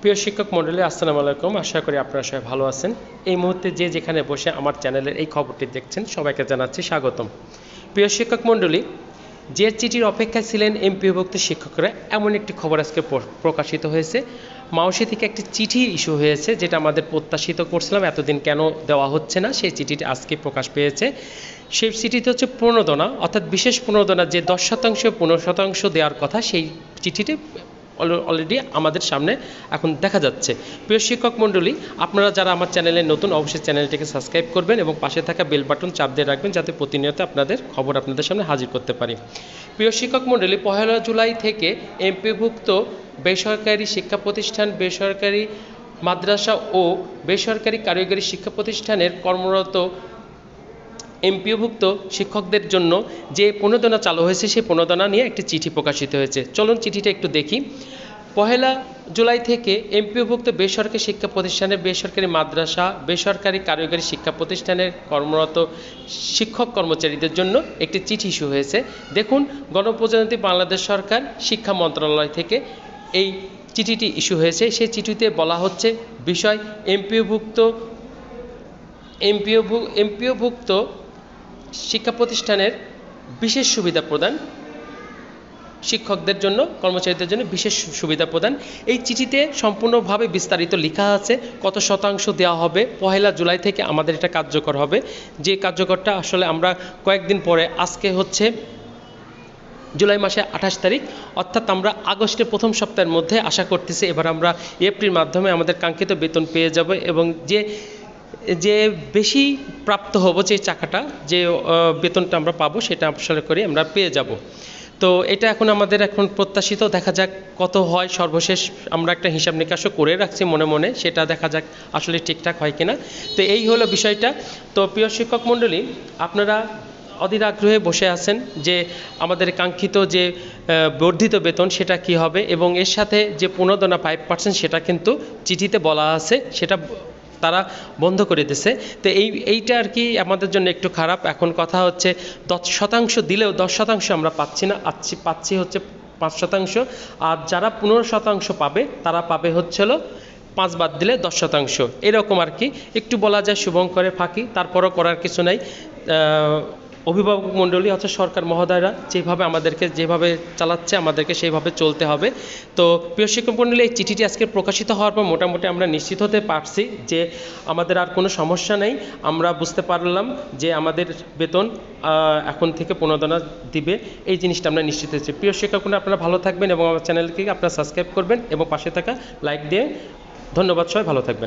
প্রিয় শিক্ষক মণ্ডলী, আসসালামু আলাইকুম। আশা করি আপনারা সবাই ভালো আছেন। এই মুহূর্তে যে যেখানে বসে আমার চ্যানেলের এই খবরটি দেখছেন, সবাইকে জানাচ্ছি স্বাগতম। প্রিয় শিক্ষক মণ্ডলী, যে চিঠির অপেক্ষায় ছিলেন এমপিভুক্ত শিক্ষকরা, এমন একটি খবর আজকে প্রকাশিত হয়েছে। মাউসি থেকে একটি চিঠি ইস্যু হয়েছে, যেটা আমাদের প্রত্যাশিত করছিলাম, এতদিন কেন দেওয়া হচ্ছে না, সেই চিঠিটি আজকে প্রকাশ পেয়েছে। সেই চিঠিতে হচ্ছে প্রণোদনা, অর্থাৎ বিশেষ প্রণোদনা, যে দশ শতাংশ, পনেরো শতাংশ দেওয়ার কথা, সেই চিঠিটি অলরেডি আমাদের সামনে এখন দেখা যাচ্ছে। প্রিয় শিক্ষক মণ্ডলী, আপনারা যারা আমার চ্যানেলে নতুন, অবশ্যই চ্যানেলটিকে সাবস্ক্রাইব করবেন এবং পাশে থাকা বেল বাটন চাপ দিয়ে রাখবেন যাতে প্রতিনিয়ত আপনাদের খবর আপনাদের সামনে হাজির করতে পারি। প্রিয় শিক্ষক মণ্ডলী, পহেলা জুলাই থেকে এমপিভুক্ত বেসরকারি শিক্ষা প্রতিষ্ঠান, বেসরকারি মাদ্রাসা ও বেসরকারি কারিগরি শিক্ষা প্রতিষ্ঠানের কর্মরত এমপিওভুক্ত শিক্ষকদের জন্য যে প্রণোদনা চালু হয়েছে, সেই প্রণোদনা নিয়ে একটি চিঠি প্রকাশিত হয়েছে। চলুন চিঠিটা একটু দেখি। পহেলা জুলাই থেকে এমপিওভুক্ত বেসরকারি শিক্ষা প্রতিষ্ঠানে বেসরকারি মাদ্রাসা, বেসরকারি কারিগরি শিক্ষা প্রতিষ্ঠানের কর্মরত শিক্ষক কর্মচারীদের জন্য একটি চিঠি ইস্যু হয়েছে। দেখুন, গণপ্রজাতন্ত্রী বাংলাদেশ সরকার শিক্ষা মন্ত্রণালয় থেকে এই চিঠিটি ইস্যু হয়েছে। সেই চিঠিতে বলা হচ্ছে, বিষয় এমপিওভুক্ত এমপিও এমপিওভুক্ত শিক্ষা প্রতিষ্ঠানের বিশেষ সুবিধা প্রদান, শিক্ষকদের জন্য, কর্মচারীদের জন্য বিশেষ সুবিধা প্রদান। এই চিঠিতে সম্পূর্ণভাবে বিস্তারিত লেখা আছে, কত শতাংশ দেওয়া হবে, পহেলা জুলাই থেকে আমাদের এটা কার্যকর হবে। যে কার্যকরটা আসলে আমরা কয়েকদিন পরে, আজকে হচ্ছে জুলাই মাসে আঠাশ তারিখ, অর্থাৎ আমরা আগস্টের প্রথম সপ্তাহের মধ্যে আশা করতেছি এবার আমরা এপ্রিল মাধ্যমে আমাদের কাঙ্ক্ষিত বেতন পেয়ে যাব এবং যে যে বেশি প্রাপ্ত হব যে চাকাটা, যে বেতনটা আমরা পাবো সেটা আসলে করে আমরা পেয়ে যাব। তো এটা এখন আমাদের এখন প্রত্যাশিত, দেখা যাক কত হয় সর্বশেষ। আমরা একটা হিসাব নিকাশও করে রাখছি মনে মনে, সেটা দেখা যাক আসলে ঠিকঠাক হয় কিনা। তো এই হলো বিষয়টা। তো প্রিয় শিক্ষক মণ্ডলী, আপনারা অধীর আগ্রহে বসে আছেন যে আমাদের কাঙ্ক্ষিত যে বর্ধিত বেতন সেটা কি হবে এবং এর সাথে যে প্রণোদনা ফাইভ পার্সেন্ট সেটা কিন্তু চিঠিতে বলা আছে, সেটা তারা বন্ধ করে দিছে। তো এই, এইটা আর কি আমাদের জন্য একটু খারাপ। এখন কথা হচ্ছে দশ শতাংশ দিলেও দশ শতাংশ আমরা পাচ্ছি না। আচ্ছি পাচ্ছি হচ্ছে পাঁচ শতাংশ। আর যারা পনেরো শতাংশ পাবে, তারা পাবে হচ্ছে হলো পাঁচ বাদ দিলে দশ শতাংশ। এরকম আর কি। একটু বলা যায় শুভঙ্করে ফাঁকি, তারপরও করার কিছু নাই। অভিভাবক মণ্ডলী অর্থাৎ সরকার মহোদয়রা, যেভাবে আমাদেরকে, যেভাবে চালাচ্ছে, আমাদেরকে সেইভাবে চলতে হবে। তো প্রিয় শিক্ষক মণ্ডলী, এই চিঠিটি আজকে প্রকাশিত হওয়ার পর মোটামুটি আমরা নিশ্চিত হতে পারছি যে আমাদের আর কোনো সমস্যা নেই। আমরা বুঝতে পারলাম যে আমাদের বেতন এখন থেকে প্রণোদনা দিবে। এই জিনিসটা আমরা নিশ্চিত হয়েছি। প্রিয় শিক্ষক আপনারা ভালো থাকবেন এবং আমার চ্যানেলকে আপনারা সাবস্ক্রাইব করবেন এবং পাশে থাকা লাইক দিয়ে ধন্যবাদ সবাই, ভালো থাকবেন।